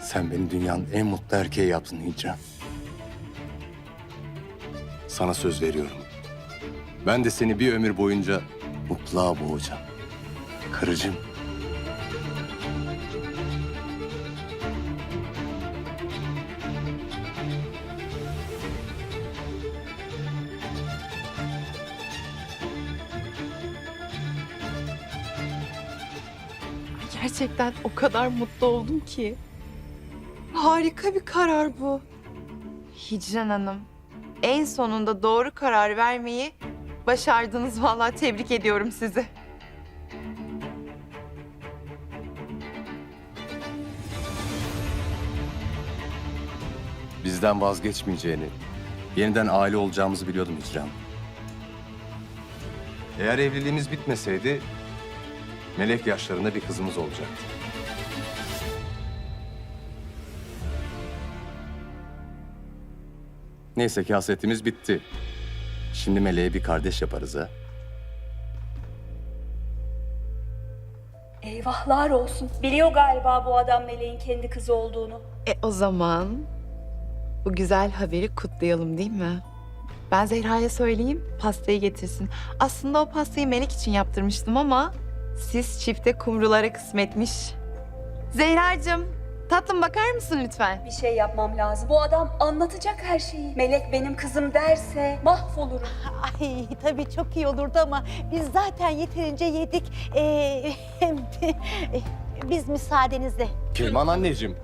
Sen beni dünyanın en mutlu erkeği yaptın Hicran. Sana söz veriyorum. Ben de seni bir ömür boyunca mutluluğa boğacağım. Karıcığım. Gerçekten o kadar mutlu oldum ki. Harika bir karar bu. Hicran Hanım, en sonunda doğru karar vermeyi başardınız. Vallahi tebrik ediyorum sizi. Bizden vazgeçmeyeceğini, yeniden aile olacağımızı biliyordum Hicran. Eğer evliliğimiz bitmeseydi, melek yaşlarında bir kızımız olacaktı. Neyse ki hasretimiz bitti. Şimdi meleğe bir kardeş yaparız ha. Eyvahlar olsun. Biliyor galiba bu adam Meleğin kendi kızı olduğunu. E o zaman bu güzel haberi kutlayalım değil mi? Ben Zehra'ya söyleyeyim pastayı getirsin. Aslında o pastayı Melek için yaptırmıştım ama siz çifte kumrulara kısmetmiş. Zehracığım tatlım bakar mısın lütfen? Bir şey yapmam lazım. Bu adam anlatacak her şeyi. Melek benim kızım derse mahvolurum. Ay tabii çok iyi olurdu ama biz zaten yeterince yedik. Ee, biz müsaadenizle. Kirman anneciğim.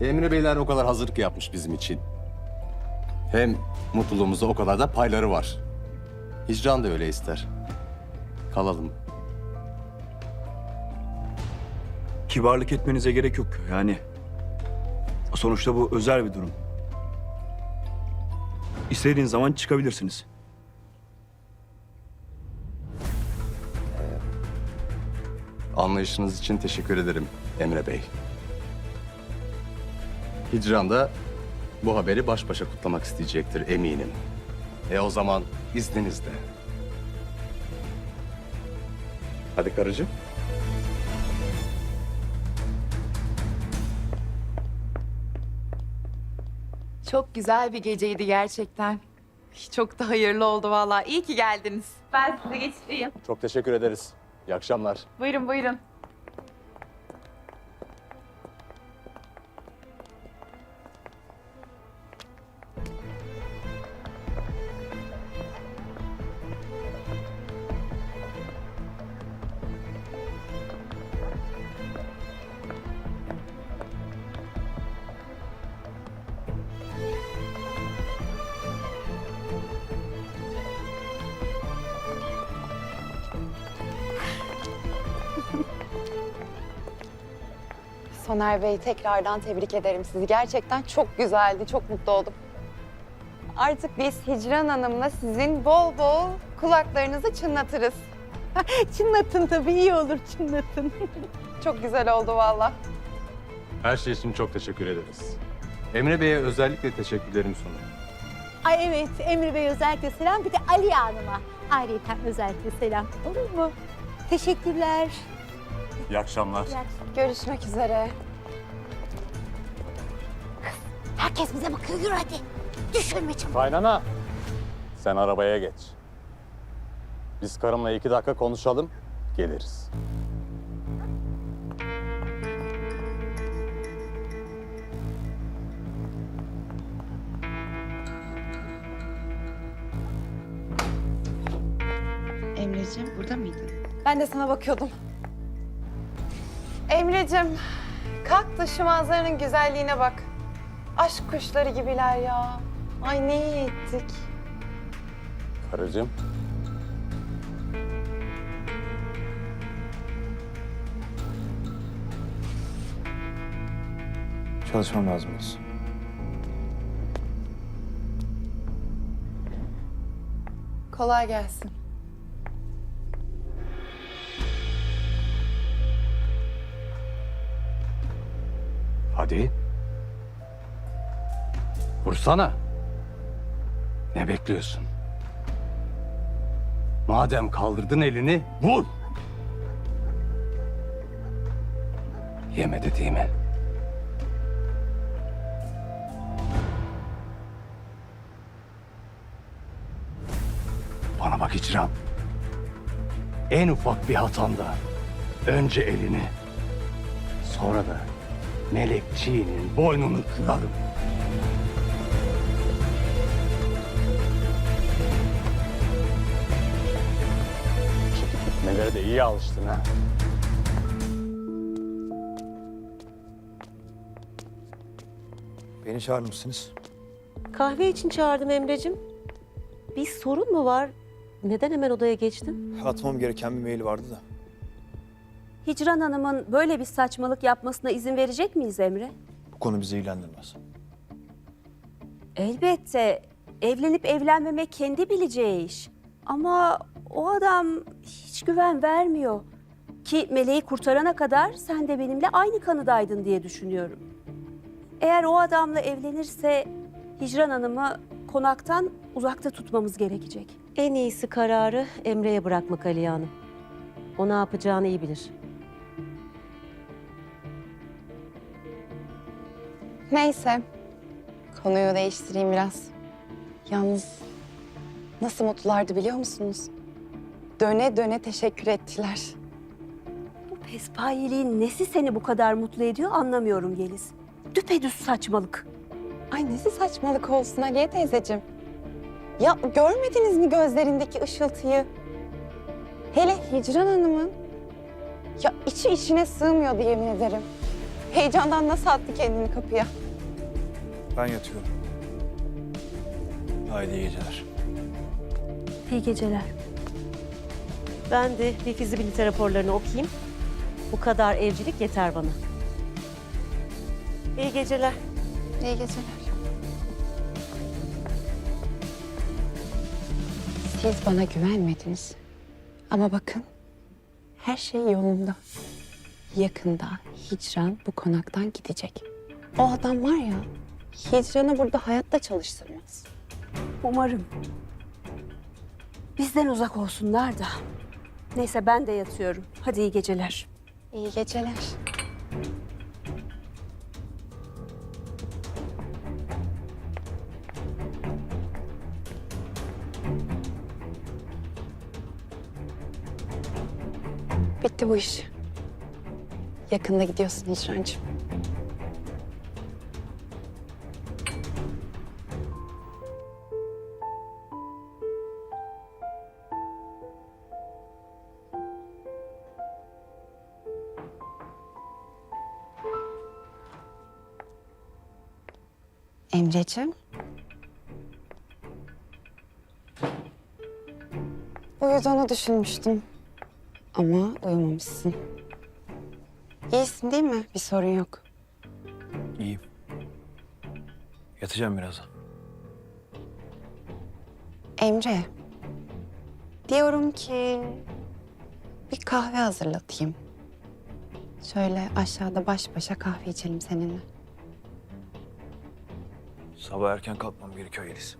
Emre Beyler o kadar hazırlık yapmış bizim için. Hem mutluluğumuzda o kadar da payları var. Hicran da öyle ister. Kalalım. Kibarlık etmenize gerek yok yani. Sonuçta bu özel bir durum. İstediğiniz zaman çıkabilirsiniz. Anlayışınız için teşekkür ederim Emre Bey. Hicran da bu haberi baş başa kutlamak isteyecektir eminim. E o zaman izninizle. Hadi karıcığım. Çok güzel bir geceydi gerçekten. Çok da hayırlı oldu vallahi. İyi ki geldiniz. Ben size geçireyim. Çok teşekkür ederiz. İyi akşamlar. Buyurun buyurun. Soner Bey tekrardan tebrik ederim sizi. Gerçekten çok güzeldi, çok mutlu oldum. Artık biz Hicran Hanım'la sizin bol bol kulaklarınızı çınlatırız. Çınlatın tabii iyi olur çınlatın. Çok güzel oldu valla. Her şey için çok teşekkür ederiz. Emre Bey'e özellikle teşekkürlerimi sunuyorum. Ay evet Emre Bey özellikle selam bir de Ali Hanım'a ayrıca özellikle selam olur mu? Teşekkürler. İyi akşamlar. İyi akşamlar. Görüşmek üzere. Herkes bize bakıyor yürü hadi. Düşürme çabuk. Kaynana. Sen arabaya geç. Biz karımla iki dakika konuşalım, geliriz. Emreciğim burada mıydın? Ben de sana bakıyordum. Emre'cim, kalk da şu manzaranın güzelliğine bak. Aşk kuşları gibiler ya. Ay ne iyi ettik. Karıcığım. Çalışmam lazım biraz. Kolay gelsin. Hadi. Vursana. Ne bekliyorsun? Madem kaldırdın elini, vur! Yeme dediğimi. Bana bak Hicran. En ufak bir hatanda önce elini, sonra da melekçiğinin boynunu kırarım. Gitmelere de iyi alıştın ha. Beni çağırmışsınız. Kahve için çağırdım Emre'cim. Bir sorun mu var? Neden hemen odaya geçtin? Atmam gereken bir mail vardı da. Hicran Hanım'ın böyle bir saçmalık yapmasına izin verecek miyiz Emre? Bu konu bizi ilgilendirmez. Elbette. Evlenip evlenmemek kendi bileceği iş. Ama o adam hiç güven vermiyor. Ki Meleği kurtarana kadar sen de benimle aynı kanıdaydın diye düşünüyorum. Eğer o adamla evlenirse Hicran Hanım'ı konaktan uzakta tutmamız gerekecek. En iyisi kararı Emre'ye bırakmak Aliye Hanım. O ne yapacağını iyi bilir. Neyse. Konuyu değiştireyim biraz. Yalnız nasıl mutlulardı biliyor musunuz? Döne döne teşekkür ettiler. Bu pespayiliğin nesi seni bu kadar mutlu ediyor anlamıyorum Yeliz. Düpedüz saçmalık. Ay nesi saçmalık olsun Aliye teyzeciğim. Ya görmediniz mi gözlerindeki ışıltıyı? Hele Hicran Hanım'ın. Ya içi içine sığmıyordu yemin ederim. Heyecandan nasıl attı kendini kapıya. Ben yatıyorum. Haydi iyi geceler. İyi geceler. Ben de bir fizibilite raporlarını okuyayım. Bu kadar evcilik yeter bana. İyi geceler. İyi geceler. Siz bana güvenmediniz. Ama bakın her şey yolunda. Yakında Hicran bu konaktan gidecek. O adam var ya Hicran'ı burada hayatta çalıştırmaz. Umarım. Bizden uzak olsunlar da. Neyse ben de yatıyorum. Hadi iyi geceler. İyi geceler. Bitti bu iş. Yakında gidiyorsun Hicrancığım. Emreciğim. Uyuduğunu düşünmüştüm. Ama uyumamışsın. İyisin değil mi? Bir sorun yok. İyiyim. Yatacağım birazdan. Emre. Diyorum ki bir kahve hazırlatayım. Şöyle aşağıda baş başa kahve içelim seninle. Sabah erken kalkmam gerekiyor Yeliz.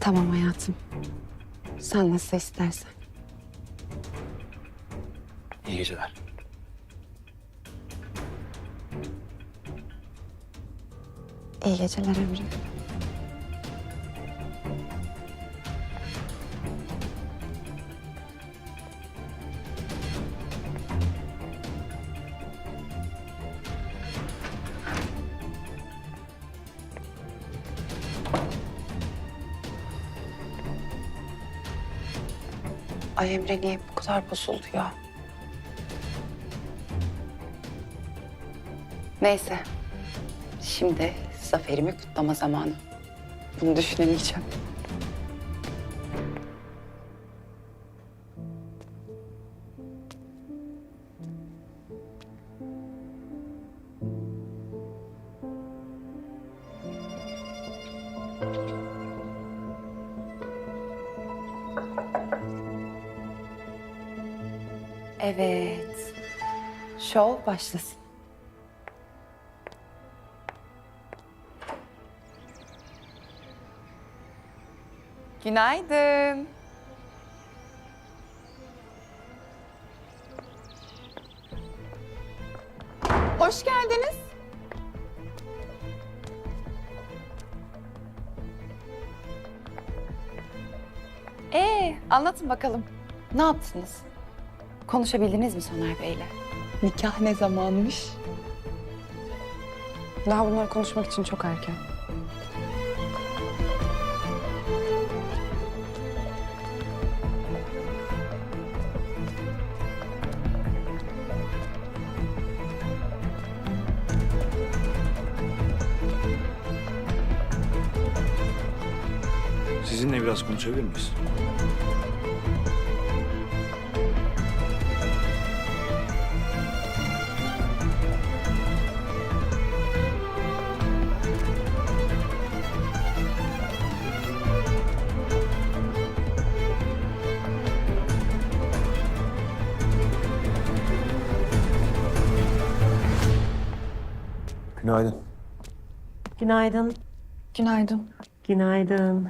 Tamam hayatım. Sen nasıl istersen. İyi geceler. İyi geceler Emre. Ay Emre niye bu kadar bozuldu ya? Neyse. Şimdi zaferimi kutlama zamanı. Bunu düşünemeyeceğim. Şov başlasın. Günaydın. Hoş geldiniz. Ee, anlatın bakalım. Ne yaptınız? Konuşabildiniz mi Soner Bey'le? Nikah ne zamanmış? Daha bunları konuşmak için çok erken. Sizinle biraz konuşabilir miyiz? Günaydın. Günaydın. Günaydın. Günaydın.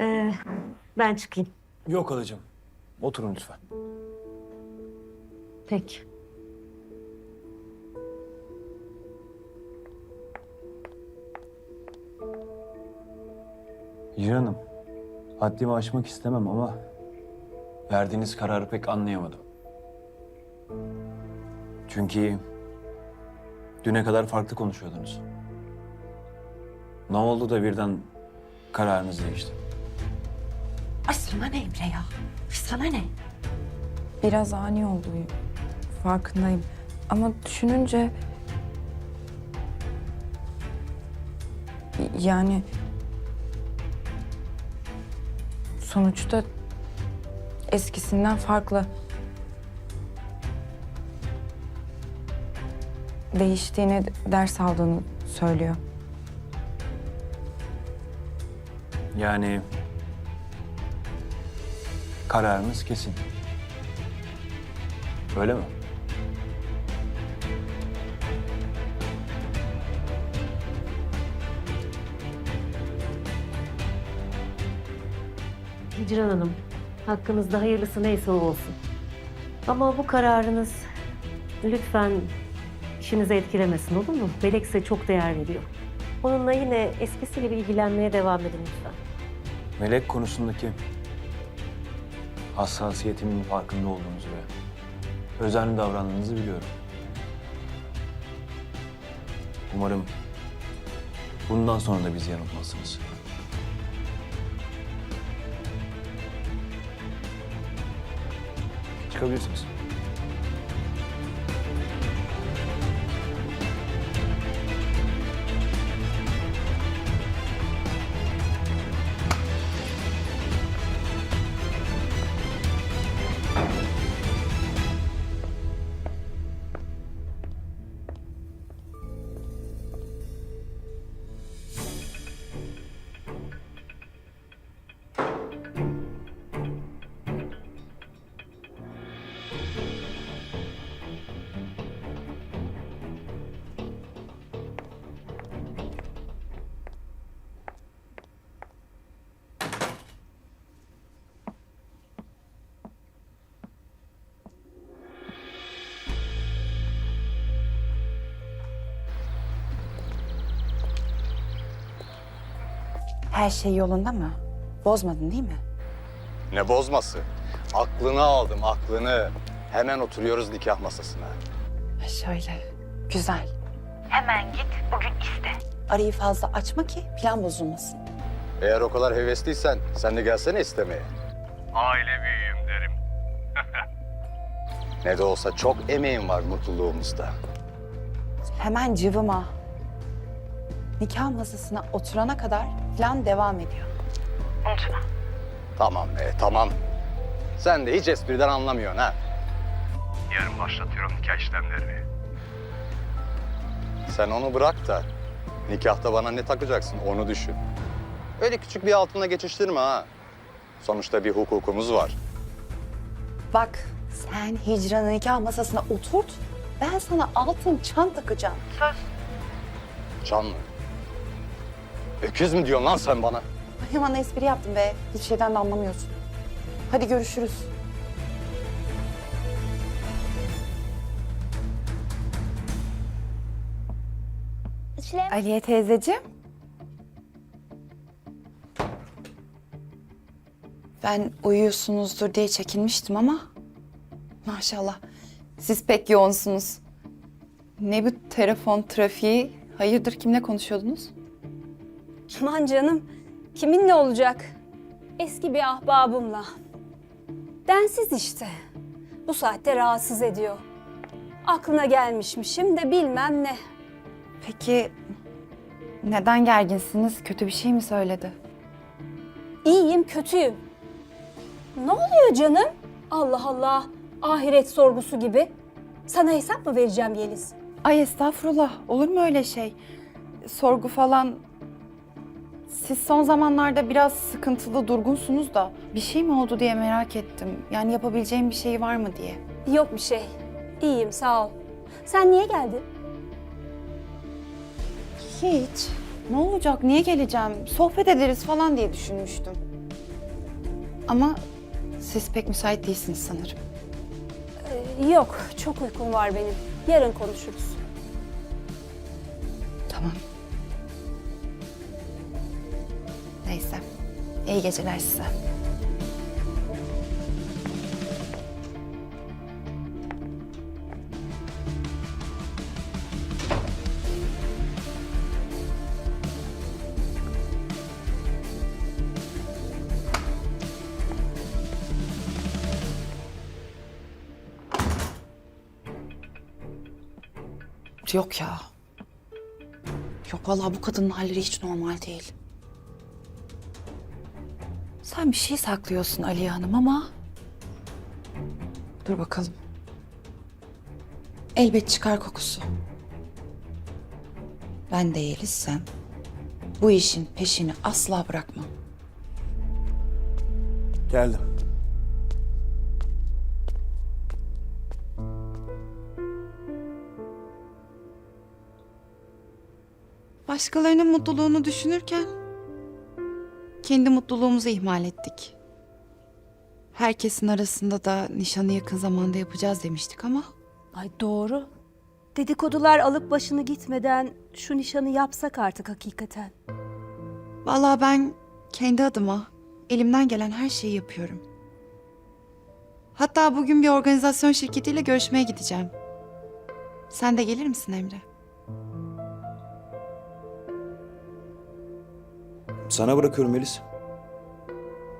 Ee, ben çıkayım. Yok halacığım. Oturun lütfen. Peki. Hicran Hanım, haddimi aşmak istemem ama verdiğiniz kararı pek anlayamadım. Çünkü düne kadar farklı konuşuyordunuz. Ne oldu da birden kararınız değişti? Ay sana ne Emre ya? Sana ne? Biraz ani oldu. Farkındayım. Ama düşününce... Yani... Sonuçta eskisinden farklı. Değiştiğini, ders aldığını söylüyor. Yani kararınız kesin. Öyle mi? Hicran Hanım, hakkınızda hayırlısı neyse o olsun. Ama bu kararınız lütfen işinizi etkilemesin olur mu? Melek size çok değer veriyor. Onunla yine eskisi gibi ilgilenmeye devam edin lütfen. Melek konusundaki hassasiyetimin farkında olduğunuzu ve özenli davrandığınızı biliyorum. Umarım bundan sonra da bizi yanıltmazsınız. Çıkabilirsiniz. Her şey yolunda mı? Bozmadın değil mi? Ne bozması? Aklını aldım, aklını. Hemen oturuyoruz nikah masasına. Ha, Şöyle. Güzel. Hemen git bugün iste. Arayı fazla açma ki plan bozulmasın. Eğer o kadar hevesliysen sen de gelsene istemeye. Aile büyüğüm derim. Ne de olsa çok emeğin var mutluluğumuzda. Hemen cıvıma. Nikah masasına oturana kadar plan devam ediyor. Tamam be, tamam. Sen de hiç espriden anlamıyorsun ha. Yarın başlatıyorum nikah işlemlerini. Sen onu bırak da nikahta bana ne takacaksın onu düşün. Öyle küçük bir altına geçiştirme ha. Sonuçta bir hukukumuz var. Bak sen hicranı nikah masasına oturt. Ben sana altın çan takacağım. Can mı? Öküz mü diyorsun lan sen bana? Ay Yaman espri yaptım be. Hiçbir şeyden de anlamıyorsun. Hadi görüşürüz. Aliye teyzeciğim. Ben uyuyorsunuzdur diye çekinmiştim ama maşallah siz pek yoğunsunuz. Ne bu telefon trafiği? Hayırdır kimle konuşuyordunuz? Aman canım, kiminle olacak? Eski bir ahbabımla. Densiz işte. Bu saatte rahatsız ediyor. Aklına gelmişmişim de bilmem ne. Peki neden gerginsiniz? Kötü bir şey mi söyledi? İyiyim, kötüyüm. Ne oluyor canım? Allah Allah, ahiret sorgusu gibi. Sana hesap mı vereceğim Yeliz? Ay estağfurullah. Olur mu öyle şey? Sorgu falan... Siz son zamanlarda biraz sıkıntılı, durgunsunuz da bir şey mi oldu diye merak ettim. Yani yapabileceğim bir şey var mı diye. Yok bir şey. İyiyim, sağ ol. Sen niye geldin? Hiç. Ne olacak? Niye geleceğim? Sohbet ederiz falan diye düşünmüştüm. Ama siz pek müsait değilsiniz sanırım. Ee, yok, çok uykum var benim. Yarın konuşuruz. Tamam. Neyse. İyi geceler size. Yok ya. Yok vallahi bu kadının halleri hiç normal değil. Sen bir şey saklıyorsun Aliye Hanım ama... Dur bakalım. Elbet çıkar kokusu. Ben de Yeliz'sem bu işin peşini asla bırakmam. Geldim. Başkalarının mutluluğunu düşünürken kendi mutluluğumuzu ihmal ettik. Herkesin arasında da nişanı yakın zamanda yapacağız demiştik ama Ay doğru. Dedikodular alıp başını gitmeden şu nişanı yapsak artık hakikaten. vallahi ben kendi adıma elimden gelen her şeyi yapıyorum. Hatta bugün bir organizasyon şirketiyle görüşmeye gideceğim. Sen de gelir misin Emre? Sana bırakıyorum Melis.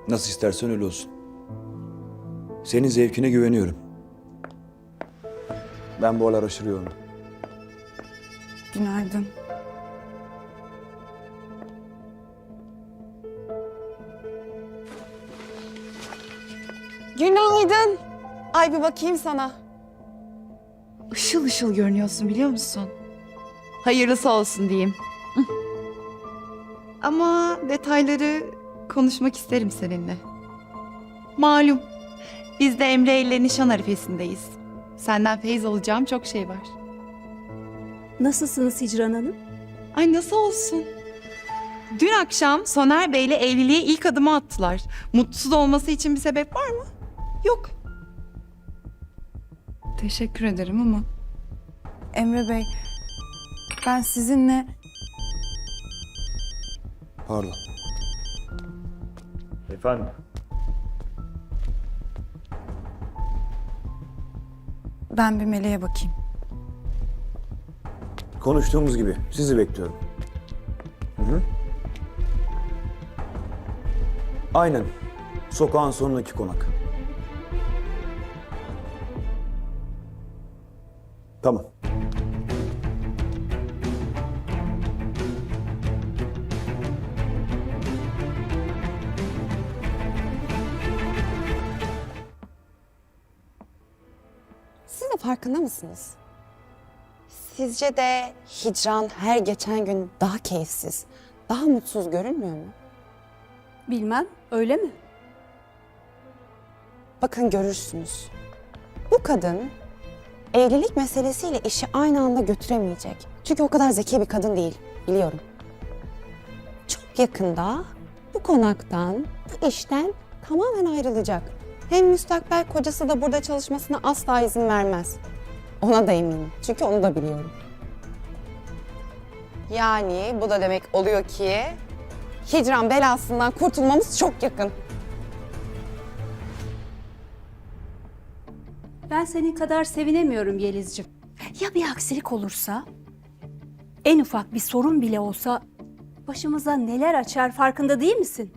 Nasıl istersen öyle olsun. Senin zevkine güveniyorum. Ben bu aralar aşırı yoğunum. Günaydın. Günaydın. Ay bir bakayım sana. Işıl ışıl görünüyorsun biliyor musun? Hayırlısı olsun diyeyim. Ama detayları konuşmak isterim seninle. Malum biz de Emre ile nişan arifesindeyiz. Senden feyiz alacağım çok şey var. Nasılsınız Hicran Hanım? Ay nasıl olsun? Dün akşam Soner Bey ile evliliğe ilk adımı attılar. Mutsuz olması için bir sebep var mı? Yok. Teşekkür ederim ama Emre Bey ben sizinle Pardon. Efendim? ben bir meleğe bakayım. Konuştuğumuz gibi sizi bekliyorum. Hı hı. Aynen. Sokağın sonundaki konak. Tamam. Farkında mısınız? Sizce de hicran her geçen gün daha keyifsiz, daha mutsuz görünmüyor mu? Bilmem, öyle mi? Bakın görürsünüz. Bu kadın evlilik meselesiyle işi aynı anda götüremeyecek. Çünkü o kadar zeki bir kadın değil, biliyorum. Çok yakında bu konaktan, bu işten tamamen ayrılacak. Hem müstakbel kocası da burada çalışmasına asla izin vermez. Ona da eminim. Çünkü onu da biliyorum. Yani bu da demek oluyor ki hicran belasından kurtulmamız çok yakın. Ben senin kadar sevinemiyorum Yelizciğim. Ya bir aksilik olursa? En ufak bir sorun bile olsa başımıza neler açar farkında değil misin?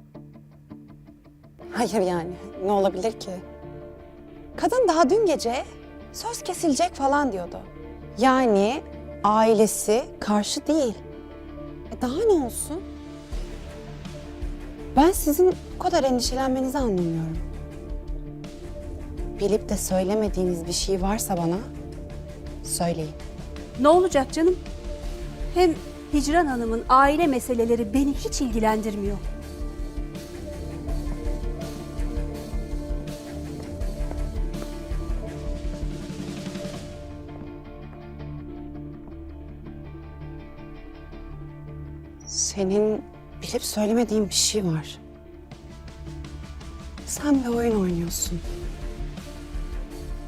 Hayır yani ne olabilir ki? Kadın daha dün gece söz kesilecek falan diyordu. Yani ailesi karşı değil. E daha ne olsun? Ben sizin bu kadar endişelenmenizi anlamıyorum. Bilip de söylemediğiniz bir şey varsa bana söyleyin. Ne olacak canım? Hem Hicran Hanım'ın aile meseleleri beni hiç ilgilendirmiyor. Senin bilip söylemediğin bir şey var. Sen bir oyun oynuyorsun.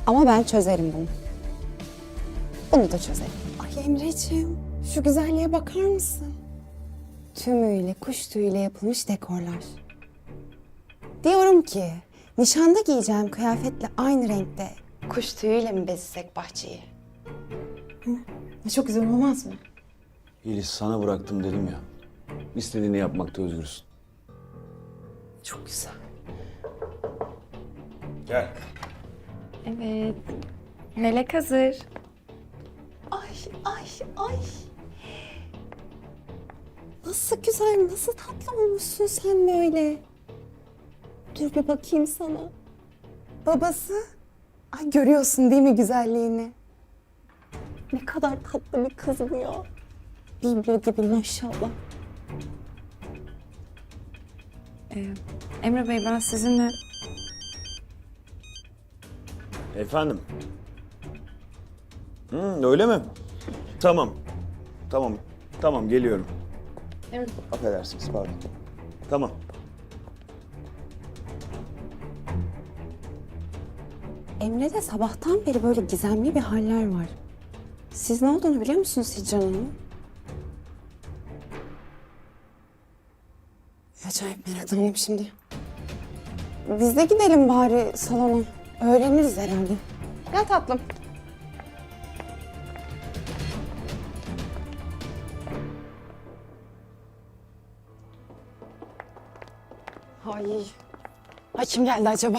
Ama ben çözerim bunu. Bunu da çözerim. Ay Emre'ciğim, şu güzelliğe bakar mısın? Tümüyle, kuş tüyüyle yapılmış dekorlar. Diyorum ki, nişanda giyeceğim kıyafetle aynı renkte kuş tüyüyle mi bezesek bahçeyi? Hı? Çok güzel olmaz mı? Yeliz sana bıraktım dedim ya. İstediğini yapmakta özgürsün. Çok güzel. Gel. Evet. Melek hazır. Ay ay ay. Nasıl güzel, nasıl tatlı olmuşsun sen böyle. Dur bir bakayım sana. Babası. Ay görüyorsun değil mi güzelliğini? Ne kadar tatlı bir kız bu ya. Biblo gibi maşallah. Emre Bey ben sizinle... Efendim? Hı, öyle mi? Tamam. Tamam. Tamam geliyorum. Evet. Affedersiniz pardon. Tamam. Emre'de sabahtan beri böyle gizemli bir haller var. Siz ne olduğunu biliyor musunuz Hicran Hanım? Acayip meraklandım şimdi. Biz de gidelim bari salona. Öğreniriz herhalde. Gel tatlım. Ay. Ay kim geldi acaba?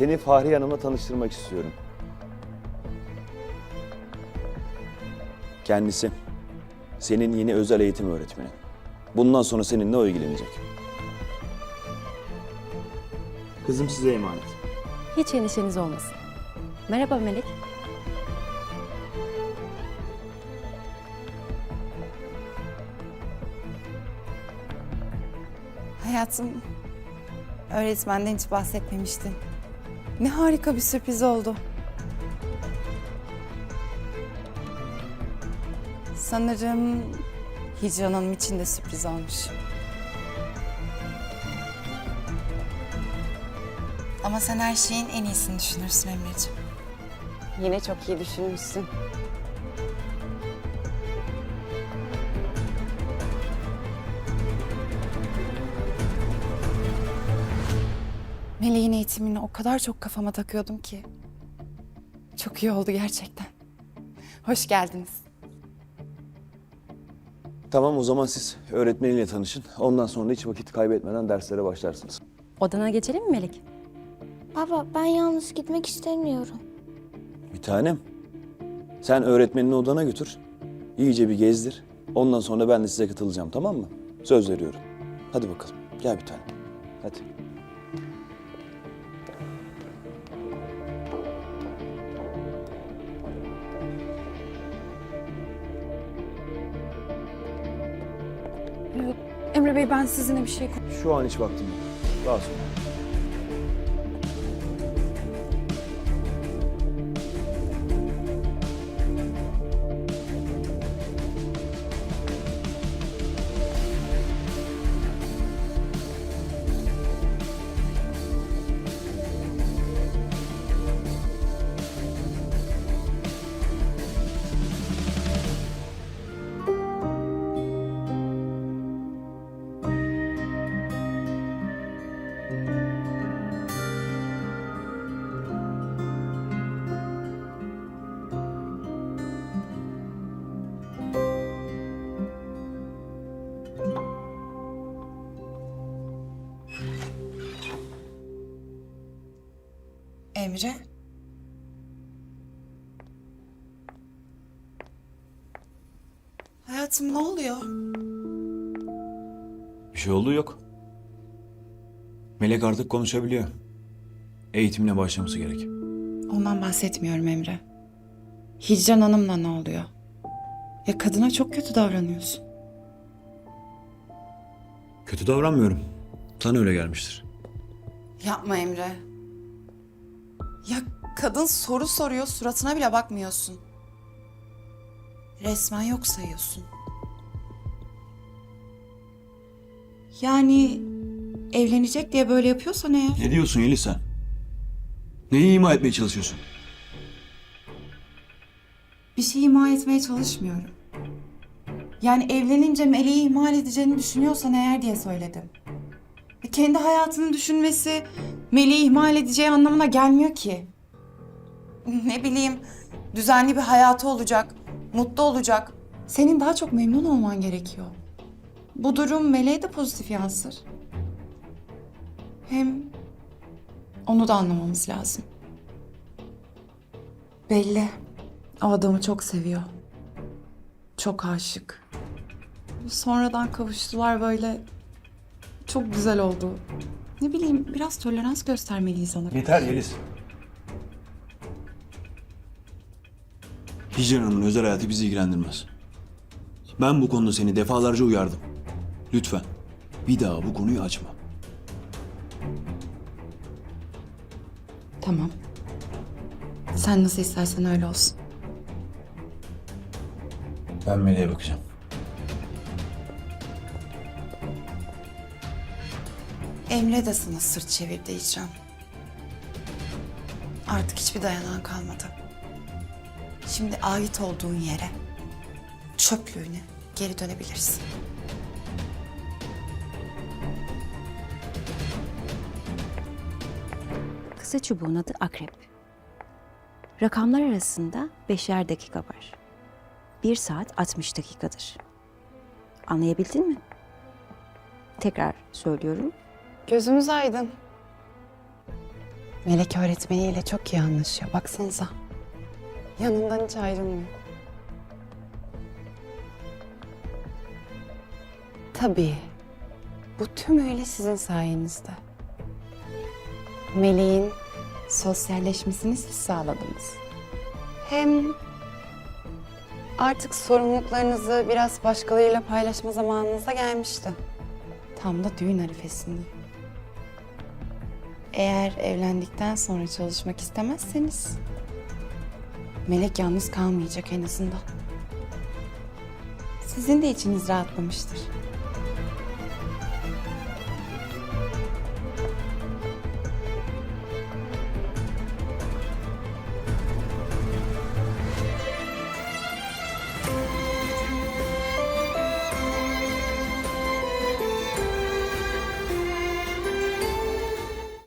Seni Fahriye Hanım'la tanıştırmak istiyorum. Kendisi senin yeni özel eğitim öğretmeni. Bundan sonra seninle o ilgilenecek. Kızım size emanet. Hiç endişeniz olmasın. Merhaba Melek. Hayatım, öğretmenden hiç bahsetmemiştin. Ne harika bir sürpriz oldu. Sanırım Hicran Hanım için de sürpriz olmuş. Ama sen her şeyin en iyisini düşünürsün Emre'ciğim. Yine çok iyi düşünmüşsün. Meleğin eğitimini o kadar çok kafama takıyordum ki. Çok iyi oldu gerçekten. Hoş geldiniz. Tamam o zaman siz öğretmeniyle tanışın. Ondan sonra hiç vakit kaybetmeden derslere başlarsınız. Odana geçelim mi Melek? Baba ben yalnız gitmek istemiyorum. Bir tanem. Sen öğretmenini odana götür. İyice bir gezdir. Ondan sonra ben de size katılacağım tamam mı? Söz veriyorum. Hadi bakalım. Gel bir tanem. Hadi. Ben sizinle bir şey Şu an hiç vaktim yok. Daha sonra. Emre? Hayatım ne oluyor? Bir şey olduğu yok. Melek artık konuşabiliyor. Eğitimine başlaması gerek. Ondan bahsetmiyorum Emre. Hicran Hanım'la ne oluyor? Ya kadına çok kötü davranıyorsun. Kötü davranmıyorum. Sana öyle gelmiştir. Yapma Emre. Kadın soru soruyor suratına bile bakmıyorsun. Resmen yok sayıyorsun. Yani evlenecek diye böyle yapıyorsan eğer... Ne diyorsun Yeliz sen? Neyi ima etmeye çalışıyorsun? Bir şey ima etmeye çalışmıyorum. Yani evlenince meleği ihmal edeceğini düşünüyorsan eğer diye söyledim. Kendi hayatını düşünmesi meleği ihmal edeceği anlamına gelmiyor ki. Ne bileyim düzenli bir hayatı olacak, mutlu olacak. Senin daha çok memnun olman gerekiyor. Bu durum meleğe de pozitif yansır. Hem onu da anlamamız lazım. Belli. O adamı çok seviyor. Çok aşık. Sonradan kavuştular böyle. Çok güzel oldu. Ne bileyim biraz tolerans göstermeliyiz ona. Yeter Yeliz. Hicran Hanım'ın özel hayatı bizi ilgilendirmez. Ben bu konuda seni defalarca uyardım. Lütfen bir daha bu konuyu açma. Tamam. Sen nasıl istersen öyle olsun. Ben Melek'e bakacağım. Emre de sana sırt çevirdi İcran. Artık hiçbir dayanağın kalmadı. Şimdi ait olduğun yere, çöplüğüne geri dönebilirsin. Kısa çubuğun adı akrep. Rakamlar arasında beşer dakika var. Bir saat 60 dakikadır. Anlayabildin mi? Tekrar söylüyorum. Gözümüz aydın. Melek öğretmeniyle çok iyi anlaşıyor. Baksanıza. Yanından hiç ayrılmıyor. Tabii. Bu tümüyle sizin sayenizde. Meleğin sosyalleşmesini siz sağladınız. Hem artık sorumluluklarınızı biraz başkalarıyla paylaşma zamanınız da gelmişti. Tam da düğün arifesinde. Eğer evlendikten sonra çalışmak istemezseniz Melek yalnız kalmayacak en azından. Sizin de içiniz rahatlamıştır.